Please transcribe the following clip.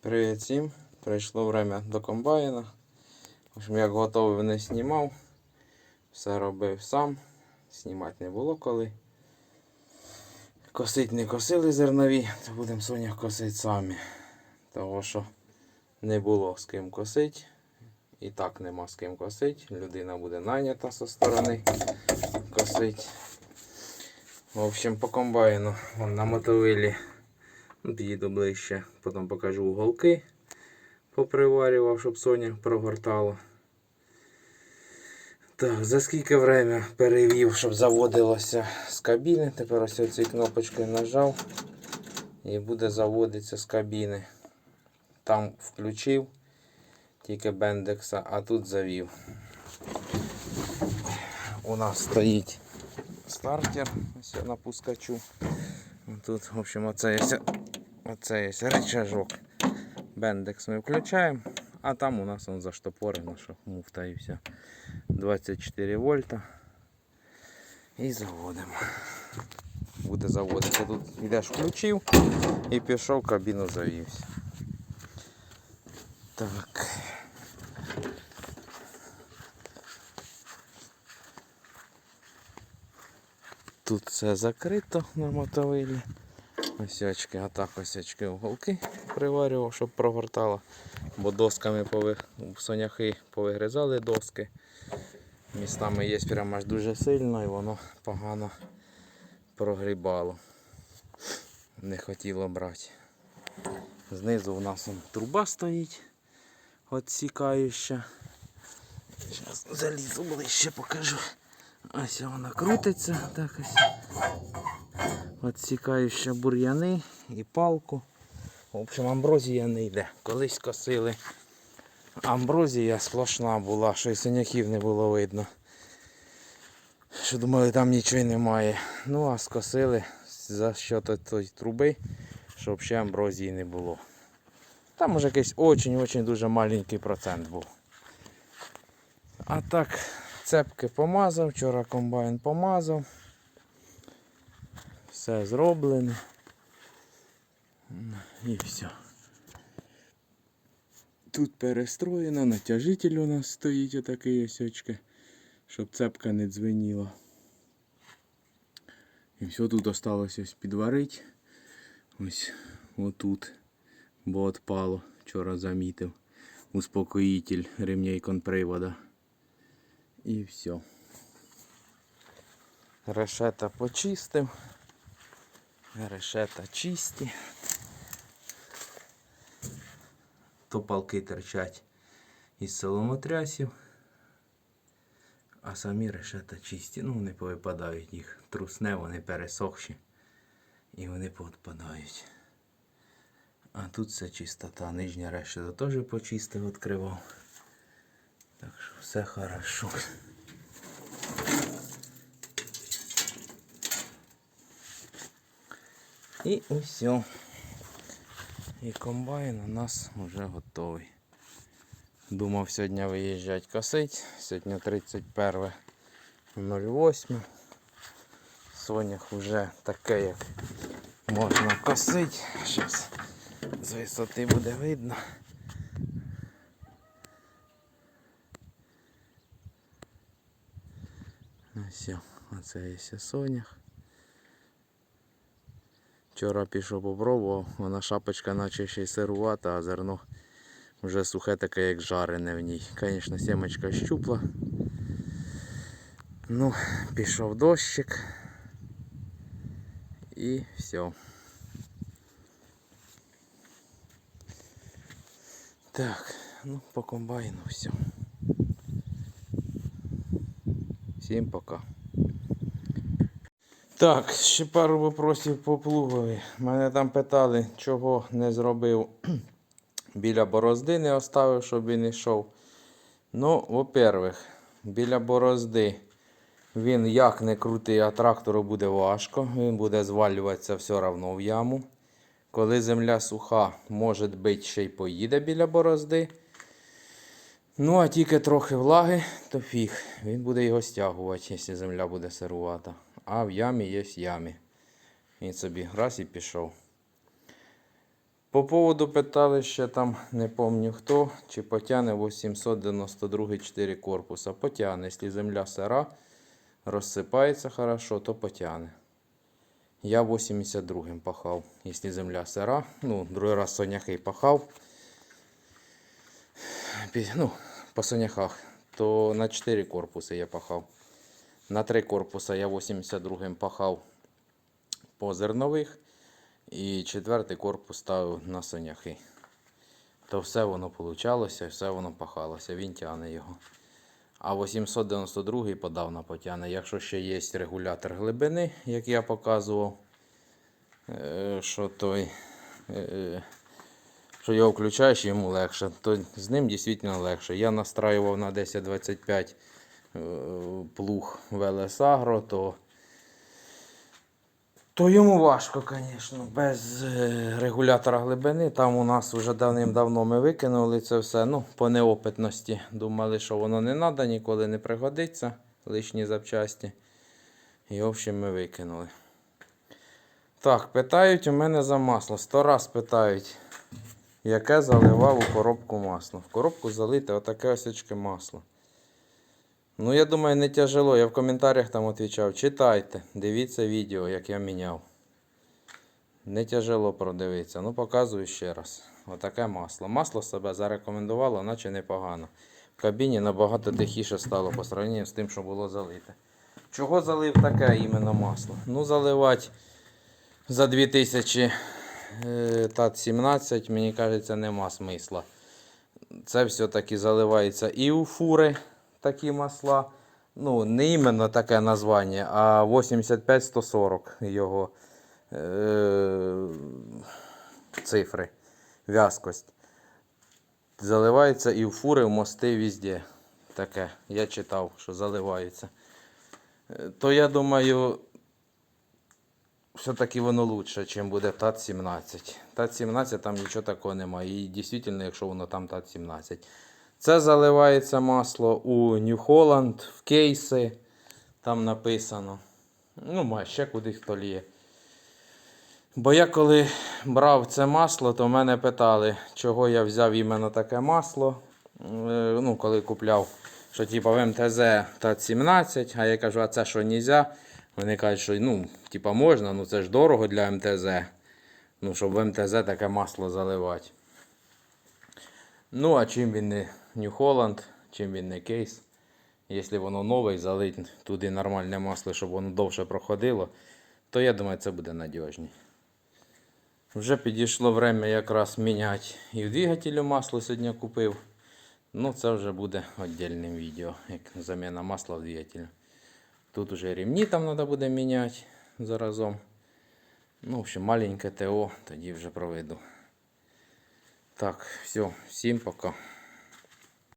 Привіт всім. Прийшло время до комбайна. В общем, як готовий не знімав. Все робив сам. Знімати не було коли. Косить не косили зернові, то будемо соня косити самі. Того що не було з ким косити. І так нема з ким косити. Людина буде найнята зі сторони косить. В общем, по комбайну вон на мотовилі Підійду ближче, потім покажу уголки. Поприварював, щоб Соня прогортала. Так, за скільки время перевів, щоб заводилося з кабіни. Тепер ось цією кнопочкою нажав і буде заводитися з кабіни. Там включив тільки бендекса, а тут завів. У нас стоїть стартер, ось я на пускачу. Тут, в общем, оце є, оце є рычажок. Бендекс ми включаємо, а там у нас он заштопорено, що муфта і все. 24 вольта. І заводимо. Буде заводитися. Тут йдеш включив і пішов, кабіну завівся. Так. Тут все закрито на мотовилі. Ось очки, а так очки уголки приварював, щоб прогортало. Бо досками пови... соняхи повигризали доски. Містами є прямо аж дуже сильно і воно погано прогрібало. Не хотіло брати. Знизу у нас труба стоїть отсікаюча. Зараз залізу ближче покажу. Ось вона крутиться. Так ось. Отсікаю ще бур'яни і палку. В общем, амброзія не йде. Колись косили. Амброзія сплошна була, що й синяків не було видно. Що думали, там нічого немає. Ну а скосили за що тої труби, щоб ще амброзії не було. Там уже якийсь очень-очень дуже маленький процент був. А так, цепки помазав, вчора комбайн помазав. Все зроблено. І все. Тут перестроєно, натяжитель у нас стоїть отакий ось очки, щоб цепка не дзвеніла. І все тут осталось ось підварити. Ось отут, бо отпало, вчора замітив. Успокоїтель ремней конпривода. І все. Решета почистив. Решета чисті. Топалки терчать із соломотрясів. А самі решета чисті. Ну, вони повипадають їх. Трусне, вони пересохші. І вони повідпадають. А тут все чистота. Нижня решета теж почистив, відкривав. Так що все хорошо. І все. І комбайн у нас вже готовий. Думав сьогодні виїжджати косить. Сьогодні 31.08. Сонях вже таке, як можна косити. Зараз з висоти буде видно. Ось, оце є сонях. Вчора пішов попробував, вона шапочка наче ще й сирувата, а зерно вже сухе таке, як жарене в ній. Звісно, сімочка щупла. Ну, пішов дощик. І все. Так, ну по комбайну все. Всім пока. Так, ще пару вопросів по плугові. Мене там питали, чого не зробив біля борозди, не оставив, щоб він йшов. Ну, во-первых, біля борозди він як не крутий, а трактору буде важко. Він буде звалюватися все одно в яму. Коли земля суха, може бути, ще й поїде біля борозди. Ну, а тільки трохи влаги, то фіг. Він буде його стягувати, якщо земля буде сирувата. А в ямі є ямі. Він собі раз і пішов. По поводу питали ще там, не пам'ятаю хто, чи потягне 892 4 корпуса. Потягне, якщо земля сира, розсипається хорошо, то потягне. Я 82-м пахав, якщо земля сира. Ну, другий раз соняхи пахав. Ну, по соняхах, то на 4 корпуси я пахав. На 3 корпуса я 82-м пахав по зернових. І четвертий корпус ставив на соняхи. То все воно получалося, все воно пахалося, він тягне його. А 892-й подав на потягне. Якщо ще є регулятор глибини, як я показував, е, що той, е, що його включаєш, йому легше, то з ним дійсно легше. Я настраював на 1025 е, плуг ВЛС Агро, то то йому важко, звісно, без е, регулятора глибини. Там у нас вже давним-давно ми викинули це все. Ну, по неопитності. Думали, що воно не треба, ніколи не пригодиться. Лишні запчасті. І в общем ми викинули. Так, питають у мене за масло. Сто раз питають, яке заливав у коробку масло. В коробку залите отаке осячке масло. Ну, я думаю, не тяжело. Я в коментарях там відповідав. Читайте, дивіться відео, як я міняв. Не тяжело продивитися. Ну, показую ще раз. Отаке масло. Масло себе зарекомендувало, наче непогано. В кабіні набагато тихіше стало по сравненню з тим, що було залите. Чого залив таке іменно масло? Ну, заливати за 2000 е, 17, мені кажеться, нема смисла. Це все-таки заливається і у фури такі масла. Ну, не іменно таке названня, а 85-140 його е- цифри, в'язкость. Заливається і в фури, в мости, везде. Таке. Я читав, що заливається. Е, То я думаю, все-таки воно лучше, ніж буде ТАТ-17. ТАТ-17 там нічого такого немає. І дійсно, якщо воно там ТАТ-17. Це заливається масло у New Holland, в кейси. Там написано. Ну, ще кудись хто ліє. Бо я коли брав це масло, то мене питали, чого я взяв іменно таке масло. Е, Ну, коли купляв, що типу в МТЗ та 17, а я кажу, а це що нельзя? Вони кажуть, що ну, типу, можна, ну це ж дорого для МТЗ. Ну, щоб в МТЗ таке масло заливати. Ну, а чим він не New Holland, чим він не кейс. Якщо воно нове залить туди нормальне масло, щоб воно довше проходило, то я думаю, це буде надіжні. Вже підійшло время якраз міняти і в двигателю масло сьогодні купив. Ну, це вже буде віддільним відео, як заміна масла в двигателю. Тут уже ремні там треба буде міняти заразом. Ну, в общем, маленьке ТО, тоді вже проведу. Так, все, всім пока.